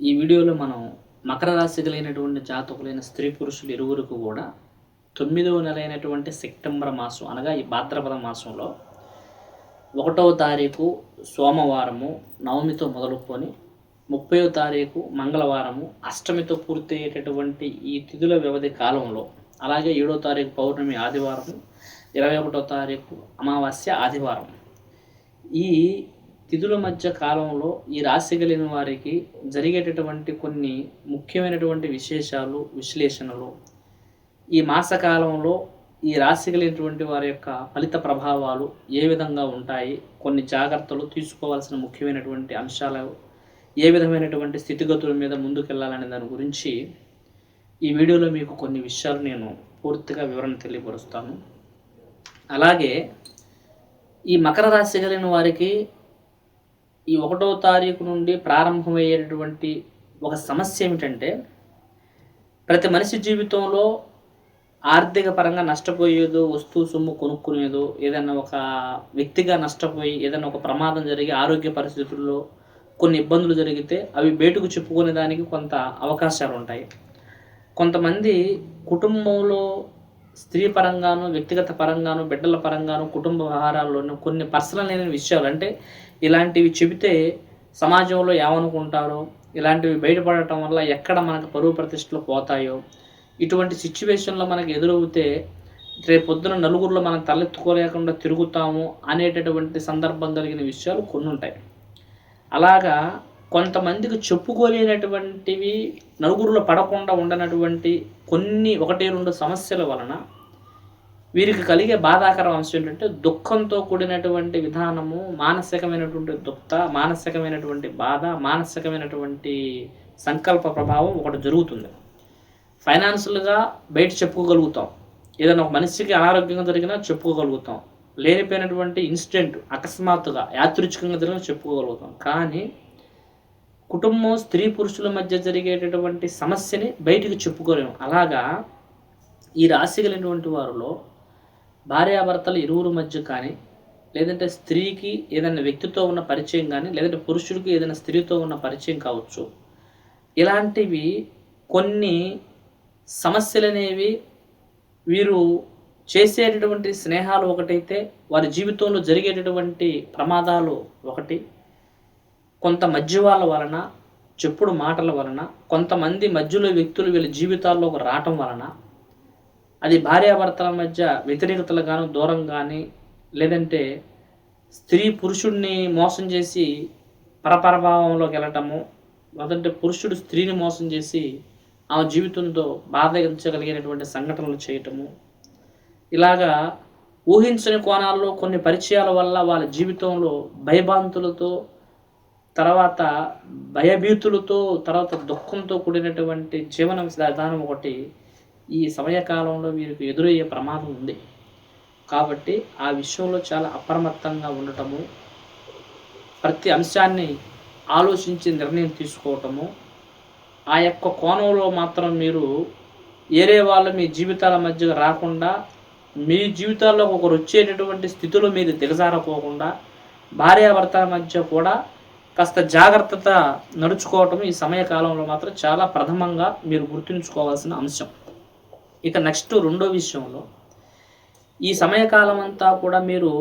ఈ వీడియోలో మనం మకర రాశి కలిగినటువంటి జాతకులైన స్త్రీ పురుషులు ఇరువురికి కూడా తొమ్మిదవ నెల అయినటువంటి సెప్టెంబర్ మాసం అనగా ఈ భాద్రపద మాసంలో ఒకటవ తారీఖు సోమవారము నవమితో మొదలుకొని ముప్పైవ తారీఖు మంగళవారము అష్టమితో పూర్తయ్యేటటువంటి ఈ తిథుల వ్యవధి కాలంలో అలాగే ఏడో తారీఖు పౌర్ణమి ఆదివారము ఇరవై ఒకటో తారీఖు అమావాస్య ఆదివారం. ఈ తిథుల మధ్య కాలంలో ఈ రాశి కలిగిన వారికి జరిగేటటువంటి కొన్ని ముఖ్యమైనటువంటి విశేషాలు విశ్లేషణలు. ఈ మాసకాలంలో ఈ రాశి కలిగినటువంటి వారి యొక్క ఫలిత ప్రభావాలు ఏ విధంగా ఉంటాయి? కొన్ని జాగ్రత్తలు తీసుకోవాల్సిన ముఖ్యమైనటువంటి అంశాలు ఏ విధమైనటువంటి స్థితిగతుల మీద ముందుకెళ్ళాలనే దాని గురించి ఈ వీడియోలో మీకు కొన్ని విషయాలు నేను పూర్తిగా వివరణ తెలియపరుస్తాను. అలాగే ఈ మకర రాశి కలిగిన వారికి ఈ ఒకటో తారీఖు నుండి ప్రారంభమయ్యేటటువంటి ఒక సమస్య ఏమిటంటే ప్రతి మనిషి జీవితంలో ఆర్థిక పరంగా నష్టపోయేదో వస్తువు సొమ్ము కొనుక్కునేదో ఏదైనా ఒక వ్యక్తిగా నష్టపోయి ఏదైనా ఒక ప్రమాదం జరిగి ఆరోగ్య పరిస్థితుల్లో కొన్ని ఇబ్బందులు జరిగితే అవి బయటకు చెప్పుకునే దానికి కొంత అవకాశాలు ఉంటాయి. కొంతమంది కుటుంబంలో స్త్రీ పరంగాను వ్యక్తిగత పరంగాను బిడ్డల పరంగాను కుటుంబ వ్యవహారాల్లోనూ కొన్ని పర్సనల్ అయిన విషయాలు అంటే ఇలాంటివి చెబితే సమాజంలో ఏమనుకుంటారో ఇలాంటివి బయటపడటం వల్ల ఎక్కడ మనకు పరువు ప్రతిష్టలు పోతాయో ఇటువంటి సిచ్యువేషన్లో మనకు ఎదురవుతే రేపొద్దున నలుగురిలో మనం తలెత్తుకోలేకుండా తిరుగుతాము అనేటటువంటి సందర్భం కలిగిన విషయాలు కొన్ని ఉంటాయి అలాగా కొంతమందికి చెప్పుకోలేనటువంటివి నలుగురిలో పడకుండా ఉండనటువంటి కొన్ని ఒకటి రెండు సమస్యల వలన వీరికి కలిగే బాధాకర అంశం ఏంటంటే దుఃఖంతో కూడినటువంటి విధానము మానసికమైనటువంటి దుఃఖ మానసికమైనటువంటి బాధ మానసికమైనటువంటి సంకల్ప ప్రభావం ఒకటి జరుగుతుంది. ఫైనాన్షియల్గా బయట చెప్పుకోగలుగుతాం. ఏదైనా ఒక మనిషికి అనారోగ్యంగా జరిగినా చెప్పుకోగలుగుతాం. లేనిపోయినటువంటి ఇన్సిడెంట్ అకస్మాత్తుగా యాదృచ్ఛికంగా జరిగినా చెప్పుకోగలుగుతాం. కానీ కుటుంబం స్త్రీ పురుషుల మధ్య జరిగేటటువంటి సమస్యని బయటికి చెప్పుకోలేము అలాగా ఈ రాశి కలిగినటువంటి వారిలో భార్యాభర్తలు ఇరువురు మధ్య కానీ లేదంటే స్త్రీకి ఏదైనా వ్యక్తితో ఉన్న పరిచయం కానీ లేదంటే పురుషుడికి ఏదైనా స్త్రీతో ఉన్న పరిచయం కావచ్చు. ఇలాంటివి కొన్ని సమస్యలు అనేవి వీరు చేసేటటువంటి స్నేహాలు ఒకటైతే వారి జీవితంలో జరిగేటటువంటి ప్రమాదాలు ఒకటి. కొంత మధ్యవాళ్ళ వలన చెప్పుడు మాటల వలన కొంతమంది మధ్యలో వ్యక్తులు వీళ్ళ జీవితాల్లోకి రావటం వలన అది భార్యాభర్తల మధ్య వ్యతిరేకతలు కానీ దూరం కానీ లేదంటే స్త్రీ పురుషుడిని మోసం చేసి పరపరభావంలోకి వెళ్ళటము లేదంటే పురుషుడు స్త్రీని మోసం చేసి ఆమె జీవితంతో బాధించగలిగినటువంటి సంఘటనలు చేయటము. ఇలాగా ఊహించని కోణాల్లో కొన్ని పరిచయాల వల్ల వాళ్ళ జీవితంలో భయభాంతులతో తర్వాత భయభీతులతో తర్వాత దుఃఖంతో కూడినటువంటి జీవన విధానం ఒకటి ఈ సమయకాలంలో వీరికి ఎదురయ్యే ప్రమాదం ఉంది. కాబట్టి ఆ విషయంలో చాలా అప్రమత్తంగా ఉండటము ప్రతి అంశాన్ని ఆలోచించి నిర్ణయం తీసుకోవటము ఆ యొక్క కోణంలో మాత్రం మీరు ఏరే వాళ్ళు మీ జీవితాల మధ్య రాకుండా మీ జీవితాల్లో ఒకరు వచ్చేటటువంటి స్థితిలో మీరు దిగజారపోకుండా భార్యాభర్తల మధ్య కూడా కాస్త జాగ్రత్తత నడుచుకోవటం ఈ సమయకాలంలో మాత్రం చాలా ప్రథమంగా మీరు గుర్తుంచుకోవాల్సిన అంశం. ఇక నెక్స్ట్ రెండో విషయంలో ఈ సమయకాలం అంతా కూడా మీరు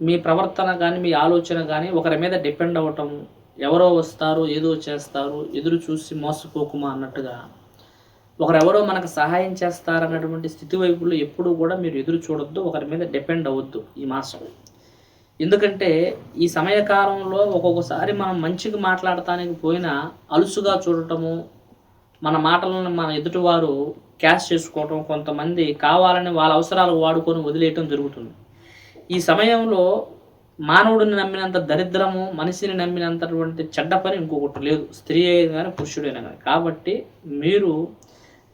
మీ ప్రవర్తన కానీ మీ ఆలోచన కానీ ఒకరి మీద డిపెండ్ అవ్వటం ఎవరో వస్తారు ఏదో చేస్తారు ఎదురు చూసి మోసపోకుమా అన్నట్టుగా ఒకరెవరో మనకు సహాయం చేస్తారన్నటువంటి స్థితి వైపులో ఎప్పుడూ కూడా మీరు ఎదురు చూడొద్దు ఒకరి మీద డిపెండ్ అవ్వద్దు ఈ మాసం. ఎందుకంటే ఈ సమయకాలంలో ఒక్కొక్కసారి మనం మంచిగా మాట్లాడటానికి పోయినా అలుసుగా చూడటము మన మాటలను మన ఎదుటివారు క్యాష్ చేసుకోవటం కొంతమంది కావాలని వాళ్ళ అవసరాలు వాడుకొని వదిలేయటం జరుగుతుంది. ఈ సమయంలో మానవుడిని నమ్మినంత దరిద్రము మనిషిని నమ్మినంతటువంటి చెడ్డ పని ఇంకొకటి లేదు. స్త్రీ అయినా కానీ పురుషుడైనా కానీ కాబట్టి మీరు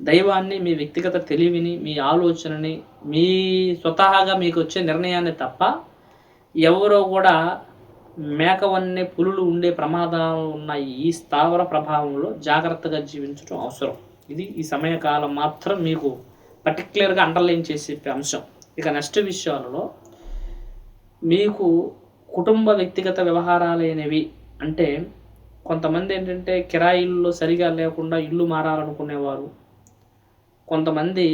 దైవాన్ని మీ వ్యక్తిగత తెలివిని మీ ఆలోచనని మీ స్వతహాగా మీకు వచ్చే నిర్ణయాన్ని తప్ప ఎవరో కూడా మేకవన్నే పులులు ఉండే ప్రమాదాలు ఉన్న ఈ స్థావర ప్రభావంలో జాగ్రత్తగా జీవించడం అవసరం. ఇది ఈ సమయకాలం మాత్రం మీకు పర్టిక్యులర్గా అండర్లైన్ చేసే అంశం. ఇక నెక్స్ట్ విషయాలలో మీకు కుటుంబ వ్యక్తిగత వ్యవహారాలైనవి అంటే కొంతమంది ఏంటంటే కిరాయిల్లో సరిగా లేకుండా ఇల్లు మారాలనుకునేవారు. కొంతమంది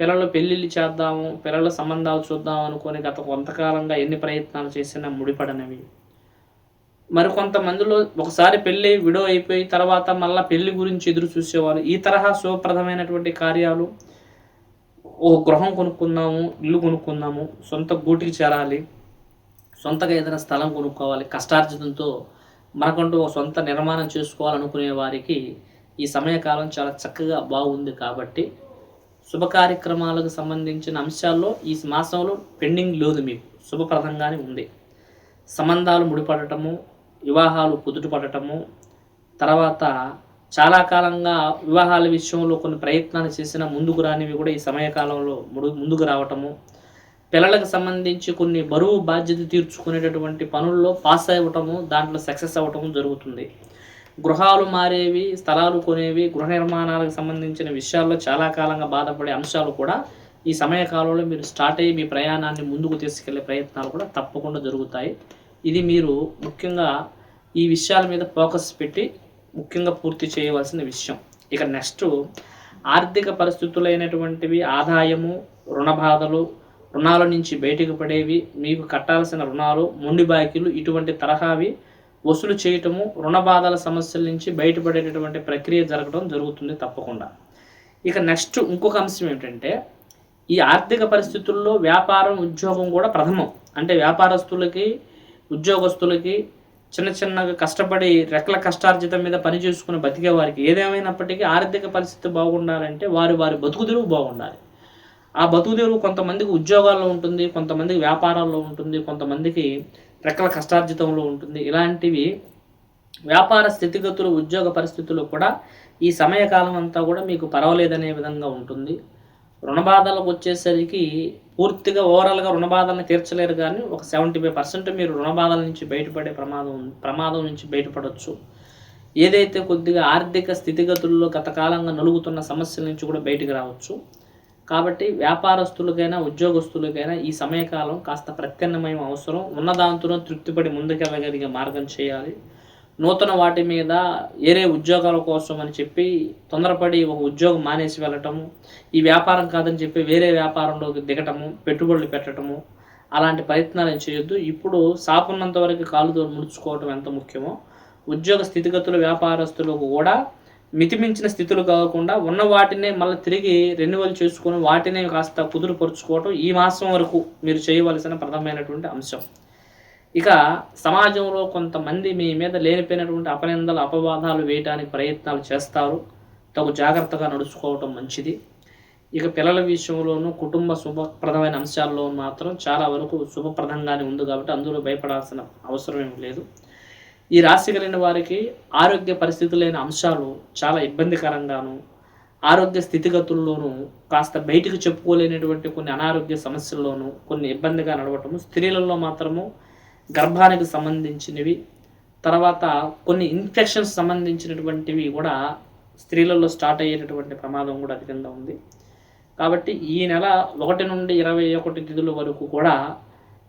పిల్లలు పెళ్ళిళ్ళు చేద్దాము పిల్లల సంబంధాలు చూద్దాం అనుకుని గత కొంతకాలంగా ఎన్ని ప్రయత్నాలు చేసినా ముడిపడనవి. మరికొంతమందిలో ఒకసారి పెళ్ళి విడో అయిపోయి తర్వాత మళ్ళీ పెళ్ళి గురించి ఎదురు చూసేవారు. ఈ తరహా శుభప్రదమైనటువంటి కార్యాలు ఓ గృహం కొనుక్కుందాము ఇల్లు కొనుక్కుందాము సొంత గూటికి చేరాలి సొంతగా ఏదైనా స్థలం కొనుక్కోవాలి కష్టార్జితంతో మనకంటూ ఒక సొంత నిర్మాణం చేసుకోవాలనుకునే వారికి ఈ సమయకాలం చాలా చక్కగా బాగుంది కాబట్టి శుభ కార్యక్రమాలకు సంబంధించిన అంశాల్లో ఈ మాసంలో పెండింగ్ లేదు మీకు. శుభప్రదంగానే ఉంది. సంబంధాలు ముడిపడటము వివాహాలు కుదుటపడటము తర్వాత చాలా కాలంగా వివాహాల విషయంలో కొన్ని ప్రయత్నాలు చేసిన ముందుకు రానివి కూడా ఈ సమయకాలంలో ముడు ముందుకు రావటము. పిల్లలకు సంబంధించి కొన్ని బరువు బాధ్యత తీర్చుకునేటటువంటి పనుల్లో పాస్ అవ్వటము దాంట్లో సక్సెస్ అవ్వటము జరుగుతుంది. గృహాలు మారేవి స్థలాలు కొనేవి గృహ నిర్మాణాలకు సంబంధించిన విషయాల్లో చాలా కాలంగా బాధపడే అంశాలు కూడా ఈ సమయకాలంలో మీరు స్టార్ట్ అయ్యి మీ ప్రయాణాన్ని ముందుకు తీసుకెళ్ళే ప్రయత్నాలు కూడా తప్పకుండా జరుగుతాయి. ఇది మీరు ముఖ్యంగా ఈ విషయాల మీద ఫోకస్ పెట్టి ముఖ్యంగా పూర్తి చేయవలసిన విషయం. ఇక నెక్స్ట్ ఆర్థిక పరిస్థితులైనటువంటివి ఆదాయము రుణ బాధలు రుణాల నుంచి బయటకు పడేవి మీకు కట్టాల్సిన రుణాలు మొండి బాకీలు ఇటువంటి తరహావి వసూలు చేయటము రుణ బాధల సమస్యల నుంచి బయటపడేటటువంటి ప్రక్రియ జరగడం జరుగుతుంది తప్పకుండా. ఇక నెక్స్ట్ ఇంకొక అంశం ఏంటంటే ఈ ఆర్థిక పరిస్థితుల్లో వ్యాపారం ఉద్యోగం కూడా ప్రథమం. అంటే వ్యాపారస్తులకి ఉద్యోగస్తులకి చిన్న చిన్నగా కష్టపడి రెక్కల కష్టార్జితం మీద పని చేసుకుని బతికే వారికి ఏదేమైనప్పటికీ ఆర్థిక పరిస్థితి బాగుండాలంటే వారి వారి బతుకుదెరువు బాగుండాలి. ఆ బతుకుదెరువు కొంతమందికి ఉద్యోగాల్లో ఉంటుంది కొంతమందికి వ్యాపారాల్లో ఉంటుంది కొంతమందికి రెక్కల కష్టార్జితంలో ఉంటుంది. ఇలాంటివి వ్యాపార స్థితిగతులు ఉద్యోగ పరిస్థితులు కూడా ఈ సమయకాలం అంతా కూడా మీకు పర్వాలేదనే విధంగా ఉంటుంది. రుణబాధలకు వచ్చేసరికి పూర్తిగా ఓవరాల్గా రుణ బాధల్ని తీర్చలేరు కానీ ఒక సెవెంటీ ఫైవ్ పర్సెంట్ మీరు రుణ బాధల నుంచి బయటపడే ప్రమాదం ప్రమాదం నుంచి బయటపడవచ్చు ఏదైతే కొద్దిగా ఆర్థిక స్థితిగతుల్లో గత కాలంగా నలుగుతున్న సమస్యల నుంచి కూడా బయటకు రావచ్చు. కాబట్టి వ్యాపారస్తులకైనా ఉద్యోగస్తులకైనా ఈ సమయకాలం కాస్త ప్రత్యామ్నాయం అవసరం. ఉన్నదాంతో తృప్తిపడి ముందుకెళ్ళగలిగే మార్గం చేయాలి. నూతన వాటి మీద వేరే ఉద్యోగాల కోసం అని చెప్పి తొందరపడి ఒక ఉద్యోగం మానేసి వెళ్ళటము ఈ వ్యాపారం కాదని చెప్పి వేరే వ్యాపారంలోకి దిగటము పెట్టుబడులు పెట్టడము అలాంటి ప్రయత్నాలు చేయొద్దు. ఇప్పుడు సాపున్నంత వరకు కాలుతో ముడుచుకోవటం ఎంత ముఖ్యమో ఉద్యోగ స్థితిగతులు వ్యాపారస్తులకు కూడా మితిమించిన స్థితులు కాకుండా ఉన్న వాటినే మళ్ళీ తిరిగి రెన్యువల్ చేసుకొని వాటినే కాస్త కుదురుపరుచుకోవటం ఈ మాసం వరకు మీరు చేయవలసిన ప్రధానమైనటువంటి అంశం. ఇక సమాజంలో కొంతమంది మీ మీద లేనిపోయినటువంటి అపనిందలు అపవాదాలు వేయడానికి ప్రయత్నాలు చేస్తారు. తగు జాగ్రత్తగా నడుచుకోవటం మంచిది. ఇక పిల్లల విషయంలోనూ కుటుంబ శుభప్రదమైన అంశాల్లో మాత్రం చాలా వరకు శుభప్రదంగానే ఉంది కాబట్టి అందులో భయపడాల్సిన అవసరం ఏమి లేదు. ఈ రాశి కలిగిన వారికి ఆరోగ్య పరిస్థితులైన అంశాలు చాలా ఇబ్బందికరంగాను ఆరోగ్య స్థితిగతుల్లోనూ కాస్త బయటికి చెప్పుకోలేనటువంటి కొన్ని అనారోగ్య సమస్యల్లోనూ కొన్ని ఇబ్బందిగా నడవటము స్త్రీలలో మాత్రము గర్భానికి సంబంధించినవి తర్వాత కొన్ని ఇన్ఫెక్షన్స్ సంబంధించినటువంటివి కూడా స్త్రీలలో స్టార్ట్ అయ్యేటటువంటి ప్రమాదం కూడా అధికంగా ఉంది. కాబట్టి ఈ నెల ఒకటి నుండి ఇరవై ఒకటి తిథుల వరకు కూడా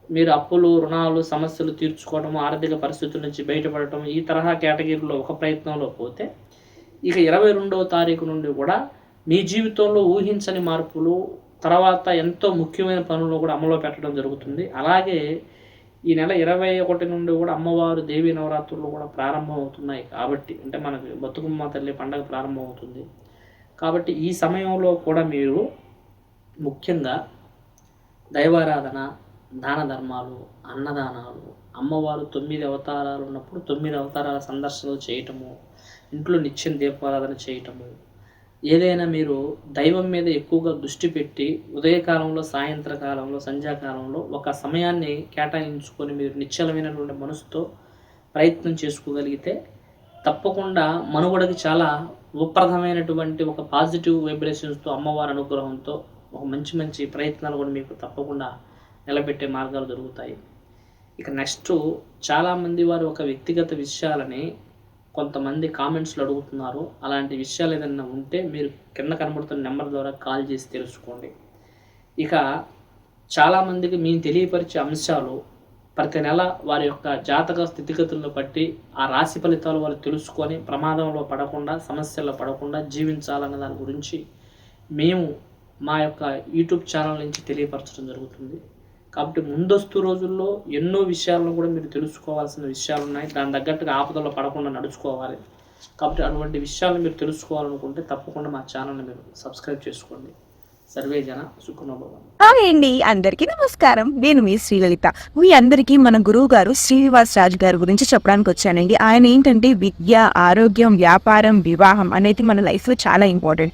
మీరు అప్పులు రుణాలు సమస్యలు తీర్చుకోవడం ఆర్థిక పరిస్థితుల నుంచి బయటపడటం ఈ తరహా కేటగిరీలో ఒక ప్రయత్నంలో పోతే ఇక ఇరవై రెండవ తారీఖు నుండి కూడా మీ జీవితంలో ఊహించని మార్పులు తర్వాత ఎంతో ముఖ్యమైన పనులు కూడా అమలు పెట్టడం జరుగుతుంది. అలాగే ఈ నెల ఇరవై ఒకటి నుండి కూడా అమ్మవారు దేవీ నవరాత్రులు కూడా ప్రారంభమవుతున్నాయి కాబట్టి అంటే మనకి బతుకమ్మ తల్లి పండగ ప్రారంభమవుతుంది. కాబట్టి ఈ సమయంలో కూడా మీరు ముఖ్యంగా దైవారాధన దాన ధర్మాలు అన్నదానాలు అమ్మవారు తొమ్మిది అవతారాలు ఉన్నప్పుడు తొమ్మిది అవతారాల సందర్శనలు చేయటము ఇంట్లో నిత్యం దీపారాధన చేయటము ఏదైనా మీరు దైవం మీద ఎక్కువగా దృష్టి పెట్టి ఉదయకాలంలో సాయంత్రకాలంలో సంధ్యాకాలంలో ఒక సమయాన్ని కేటాయించుకొని మీరు నిశ్చలమైనటువంటి మనసుతో ప్రయత్నం చేసుకోగలిగితే తప్పకుండా మనుగడకి చాలా ఉపప్రదమైనటువంటి ఒక పాజిటివ్ వైబ్రేషన్స్తో అమ్మవారి అనుగ్రహంతో ఒక మంచి మంచి ప్రయత్నాలు కూడా మీకు తప్పకుండా నిలబెట్టే మార్గాలు దొరుకుతాయి. ఇక నెక్స్ట్ చాలామంది వారు ఒక వ్యక్తిగత విషయాలని కొంతమంది కామెంట్స్లో అడుగుతున్నారు. అలాంటి విషయాలు ఏదైనా ఉంటే మీరు కింద కనబడుతున్న నెంబర్ ద్వారా కాల్ చేసి తెలుసుకోండి. ఇక చాలామందికి మేము తెలియపరిచే అంశాలు ప్రతి నెల వారి యొక్క జాతక స్థితిగతులను బట్టి ఆ రాశి ఫలితాలు వాళ్ళు తెలుసుకొని ప్రమాదంలో పడకుండా సమస్యల్లో పడకుండా జీవించాలన్న దాని గురించి మేము మా యొక్క యూట్యూబ్ ఛానల్ నుంచి తెలియపరచడం జరుగుతుంది. కాబట్టి ముందస్తు రోజుల్లో ఎన్నో విషయాలను కూడా మీరు తెలుసుకోవాల్సిన విషయాలు ఉన్నాయి దాని తగ్గట్టుగా ఆపదలో పడకుండా నడుచుకోవాలి. కాబట్టి అటువంటి విషయాలను మీరు తెలుసుకోవాలనుకుంటే తప్పకుండా మా ఛానల్ని మీరు సబ్స్క్రైబ్ చేసుకోండి. సర్వే జన హాయ్ అండి అందరికీ నమస్కారం. నేను మీ శ్రీలలిత. మీ అందరికీ మన గురువు గారు శ్రీనివాస్ రాజు గారి గురించి చెప్పడానికి వచ్చానండి. ఆయన ఏంటంటే విద్య ఆరోగ్యం వ్యాపారం వివాహం అనేది మన లైఫ్లో చాలా ఇంపార్టెంట్.